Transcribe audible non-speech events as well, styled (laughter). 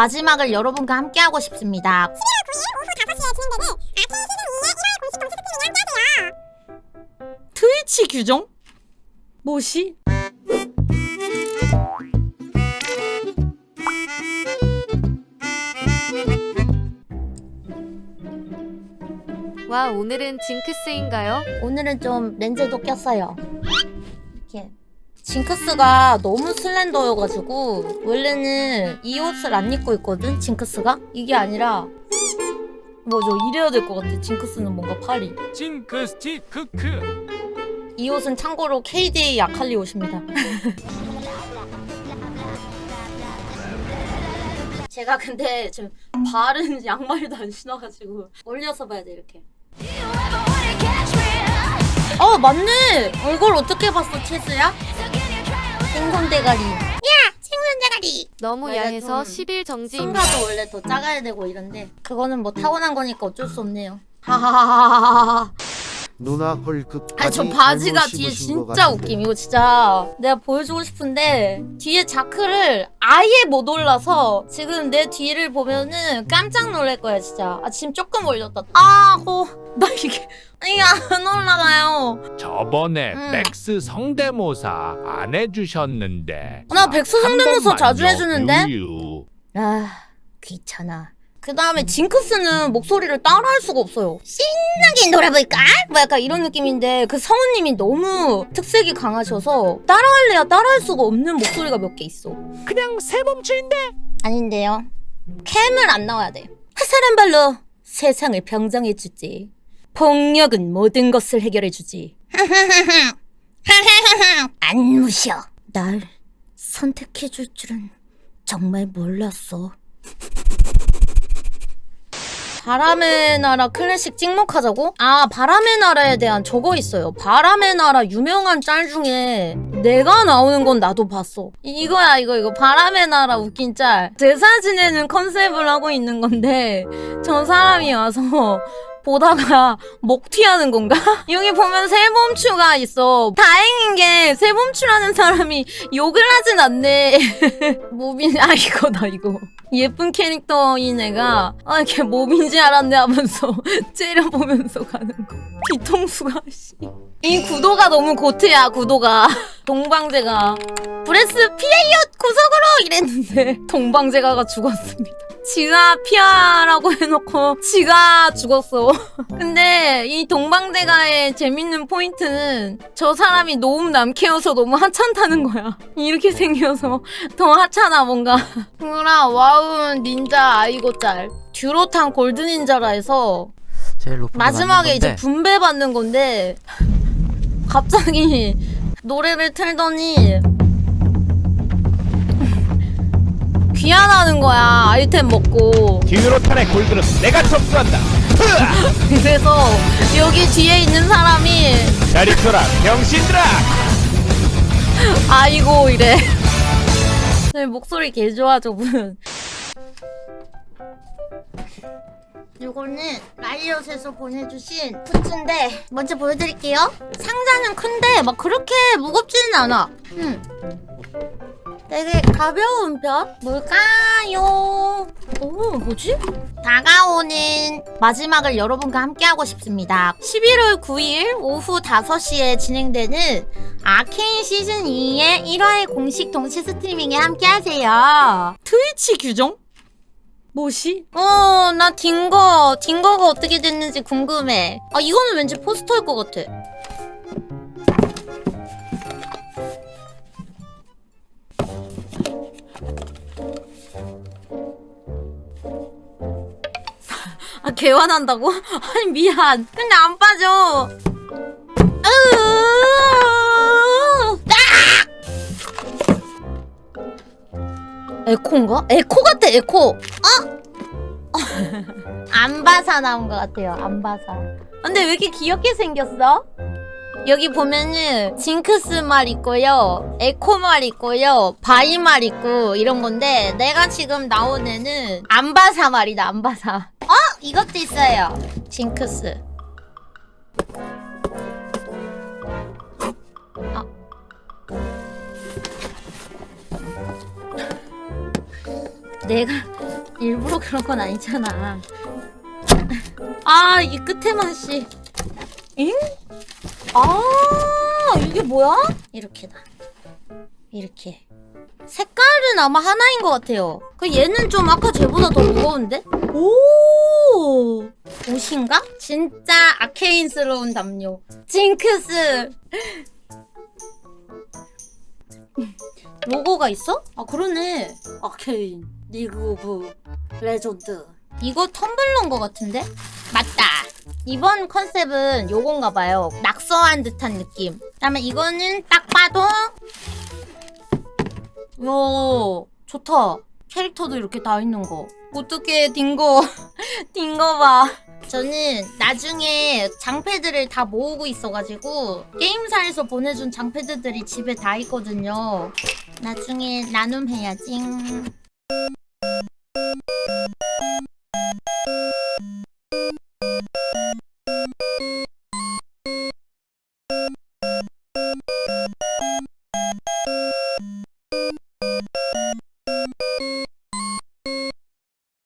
마지막을 여러분과 함께하고 싶습니다. 11월 9일 오후 5시에 진행되는 아케인 시즌 2의 1월 공식 공식 스트리밍에 함께하세요. 트위치 규정? 뭐시? 와 오늘은 징크스인가요? 오늘은 좀 렌즈도 꼈어요. 이렇게 징크스가 너무 슬렌더여가지고 원래는 이 옷을 안 입고 있거든 징크스가 이게 아니라 뭐죠 이래야 될 것 같아 징크스는 뭔가 팔이 징크스티 크크 이 옷은 참고로 KDA 아칼리 옷입니다. (laughs) 제가 근데 지금 발은 양말도 안 신어가지고 올려서 봐야 돼 이렇게. 어 맞네. 이걸 어떻게 봤어 채스야? 생선 대가리. 야 생선 대가리. 너무 야해서 좀 10일 정지입니다. 승가도 원래 더 작아야 되고 이런데 그거는 뭐 타고난 거니까 어쩔 수 없네요. 하하하하하. 누나 헐그 아니 저 바지가 뒤에 진짜 웃김 이거 진짜 내가 보여주고 싶은데 뒤에 자크를 아예 못 올라서 지금 내 뒤를 보면은 깜짝 놀랄 거야 진짜 아 지금 조금 올렸다 아호나 이게 이게 안 올라가요 저번에 음. 맥스 성대모사 안 해주셨는데. 나 백수 한 성대모사 자주 해주는데? 유유. 아 귀찮아. 그 다음에 징크스는 목소리를 따라할 수가 없어요. 신나게 놀아볼까? 뭐 약간 이런 느낌인데 그 성우님이 너무 특색이 강하셔서 따라할래야 따라할 수가 없는 목소리가 몇 개 있어. 그냥 세범주인데? 아닌데요. 캠을 안 나와야 돼. 화살한 발로 세상을 평정해주지. 폭력은 모든 것을 해결해주지 (laughs) 안 무셔. 날 선택해줄 줄은 정말 몰랐어. 바람의 나라 클래식 찍먹하자고? 아 바람의 나라에 대한 저거 있어요. 바람의 나라 유명한 짤 중에 내가 나오는 건 나도 봤어. 이- 이거야 이거 이거. 바람의 나라 웃긴 짤. 제사 지내는 컨셉을 하고 있는 건데 저 사람이 와서 보다가 (laughs) 먹 튀하는 건가? (laughs) 여기 보면 세범추가 있어. 다행인 게 세범추라는 사람이 욕을 하진 않네. (laughs) 모빈 아 이거다 이거. 예쁜 캐릭터인 애가 아 이렇게 뭐인지 알았네 하면서 째려보면서 가는 거. 뒤통수가 씨. 이 구도가 너무 고트야 구도가. 동방제가 브레스 피해요 구석으로 이랬는데 동방제가가 죽었습니다. 지가 피하라고 (laughs) 해놓고 지가 죽었어. (laughs) 근데 이 동방대가의 재밌는 포인트는 저 사람이 너무 남캐여서 너무 하찮다는 거야. (laughs) 이렇게 생겨서 더 하찮아 뭔가. 그라 와우 닌자 아이고 짤. 듀로탄 골드 닌자라 해서 제일 높은 마지막에 이제 분배 받는 건데 갑자기 노래를 틀더니 귀환하는 거야. 아이템 먹고. 듀로탄의 골드는 내가 접수한다. (laughs) 그래서 여기 뒤에 있는 사람이 자리 켜라 병신들아! (laughs) 아이고 이래. (laughs) 네, 목소리 개 좋아 저분 이거는 라이엇에서 보내주신 굿즈인데 먼저 보여드릴게요. 상자는 큰데 막 그렇게 무겁지는 않아. 음. 되게 가벼운 편? 뭘까요? 오 뭐지? 다가오는 마지막을 여러분과 함께하고 싶습니다 11월 9일 오후 5시에 진행되는 아케인 시즌 2의 1화의 공식 동시 스트리밍에 함께 하세요. 트위치 규정? 뭐시? 어, 나 딩거, 딩거가 어떻게 됐는지 궁금해. 아, 이거는 왠지 포스터일 것 같아. 개화난다고? (laughs) 아니, 미안. 근데 안 빠져. 으으으으. 에코인가? 에코 같아 에코 어? (laughs) 안바사 나온 것 같아요 안바사 근데 왜 이렇게 귀엽게 생겼어? 여기 보면은 징크스 말 있고요 에코 말 있고요 바이 말 있고 이런 건데 내가 지금 나온 애는 안바사 말이다 안바사 어? 이것도 있어요 징크스 내가 일부러 그런 건 아니잖아. 아, 이 끝에만 씨. 엥? 아, 이게 뭐야? 이렇게다. 이렇게. 색깔은 아마 하나인 것 같아요. 그 얘는 좀 아까 쟤보다 더 무거운데? 오! 옷인가? 진짜 아케인스러운 담요. 징크스! (laughs) 로고가 있어? 아 그러네. 아케인, 리그 오브 레전드. 이거 텀블러인 것 같은데? 맞다. 이번 컨셉은 요건가 봐요. 낙서한 듯한 느낌. 그다음에 이거는 딱 봐도 요 좋다. 캐릭터도 이렇게 다 있는 거. 어떻게 딩거 딩거 봐. 저는 나중에 장패드를 다 모으고 있어가지고 게임사에서 보내준 장패드들이 집에 다 있거든요. 나중에 나눔해야지.